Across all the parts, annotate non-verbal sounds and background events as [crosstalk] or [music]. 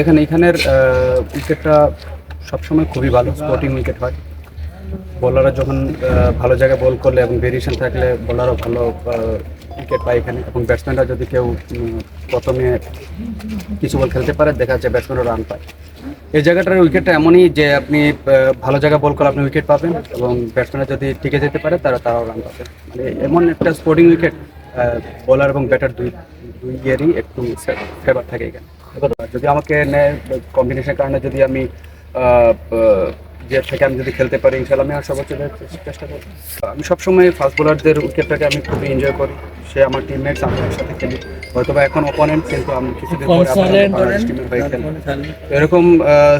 দেখেন, এখানের উইকেটটা সবসময় খুবই ভালো স্পোর্টিং উইকেট হয়। বোলাররা যখন ভালো জায়গায় বল করলে এবং ভেরিয়েশন থাকলে বোলারও ভালো উইকেট পায় এখানে। এবং ব্যাটসম্যানরা যদি কেউ প্রথমে কিছু বল খেলতে পারে, দেখা যাচ্ছে ব্যাটসম্যানও রান পায়। এই জায়গাটার উইকেটটা এমনই যে আপনি ভালো জায়গায় বল করলে আপনি উইকেট পাবেন এবং ব্যাটসম্যানরা যদি টিকে যেতে পারে, তারা তারাও রান পাবে। মানে এমন একটা স্পোর্টিং উইকেট বোলার এবং ব্যাটার দুই দুই ইয়েরই একটু ফেভার থাকে এখানে। যদি আমাকে কম্বিনেশনের কারণে যদি আমি যে থেকে আমি যদি খেলতে পারি ইনশাল্লাহ আমি আর সর্বোচ্চ চেষ্টা করব। আমি সবসময় ফাস্ট বোলারদের উইকেটটাকে আমি খুবই এনজয় করি। সে আমার টিমমেটস আমি একসাথে খেলি। হয়তো বা এখন অপোনেন্ট কিন্তু আমি কিছুদিন পরে বাংলাদেশ টিমের হয়ে খেলব। এরকম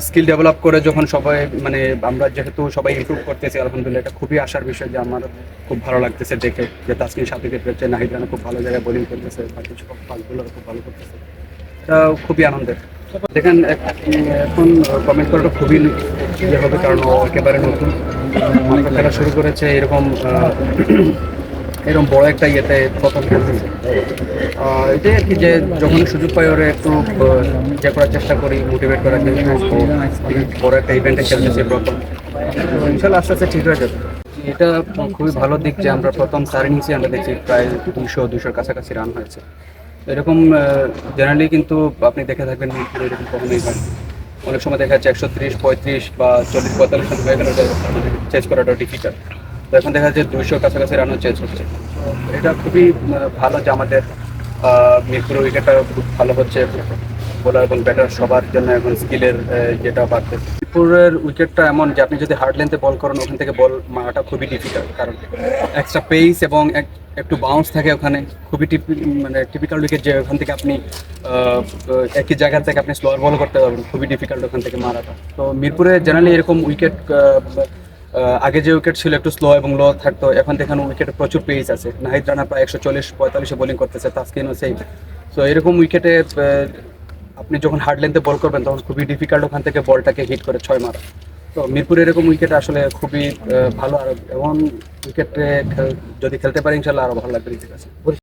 স্কিল ডেভেলপ করে যখন সবাই মানে আমরা যেহেতু সবাই ইমপ্রুভ করতেছি আলহামদুলিল্লাহ এটা খুবই আশার বিষয় যে আমার খুব ভালো লাগতেছে দেখে। যে তাসকিন সাথে পেয়েছে নাহিদ রানা খুব ভালো জায়গায় বোলিং করতেছে বাকি সব ফাস্টগুলো খুব ভালো করতেছে। এটা খুবই আনন্দের। দেখেন এখন কমেন্ট করাটা খুবই ইয়ে হবে কারণ ও একেবারে নতুন। খেলা শুরু করেছে এরকম [clears throat] এরকম বড় একটা ইয়েতে প্রথম খেলতেছে আহ, এটাই আর কি যে যখন সুযোগ পাই ওরা একটু আহ, ইয়ে করার চেষ্টা করি মোটিভেট করার জন্য বড় একটা ইভেন্টে খেলতেছে প্রথম। ইনশাল্লাহ আস্তে আস্তে ঠিক হয়ে যাবে। এটা খুবই ভালো দিক যে আমরা প্রথম চার ইনিংসে আমরা দেখছি প্রায় দুশো দুশোর কাছাকাছি রান হয়েছে। এরকম জেনারেলি কিন্তু আপনি দেখে থাকবেন মিরপুরে এরকম কখনোই হয় অনেক সময় দেখা যাচ্ছে একশো তিরিশ পঁয়ত্রিশ বা চল্লিশ পঁয়তাল্লিশ রান হয়ে গেলে চেঞ্জ করাটা ডিফিকাল্ট তো এখন দেখা যাচ্ছে দুইশো কাছাকাছি রানও চেঞ্জ হচ্ছে। এটা খুবই ভালো যে আমাদের আহ, মিরপুরের উইকেটটা খুব ভালো হচ্ছে বোলার এবং ব্যাটার সবার জন্য এখন স্কিলের যেটা বাড়তেছে। মিরপুরের উইকেটটা এমন যে আপনি যদি হার্ড লেন্থে বল করেন, ওখান থেকে বল মারাটা খুবই ডিফিকাল্ট কারণ এক্সট্রা পেস এবং এক- একটু বাউন্স থাকে ওখানে, খুবই টিপি মানে টিপিক্যাল উইকেট যে ওখান থেকে আপনি একই জায়গা থেকে আপনি স্লোয়ার বল করতে পারবেন, খুবই ডিফিকাল্ট ওখান থেকে মারাটা। তো মিরপুরে জেনারেলি এরকম উইকেট আগে যে উইকেট ছিল একটু স্লো এবং লো থাকতো, এখন দেখেন উইকেটে প্রচুর পেস আছে। নাহিদ রানা প্রায় একশো চল্লিশ পঁয়তাল্লিশে বোলিং করতেছে তাস্কিনও সেই তো এরকম উইকেটে আপনি যখন হার্ড লেন্থে বল করবেন, তখন খুবই ডিফিকাল্ট ওখান থেকে বলটাকে হিট করে ছয় মারা। তো মিরপুর এরকম উইকেট আসলে খুবই ভালো আর এমন উইকেটে যদি খেলতে পারি, ইনশাল্লাহ আরও ভালো লাগবে কাছে।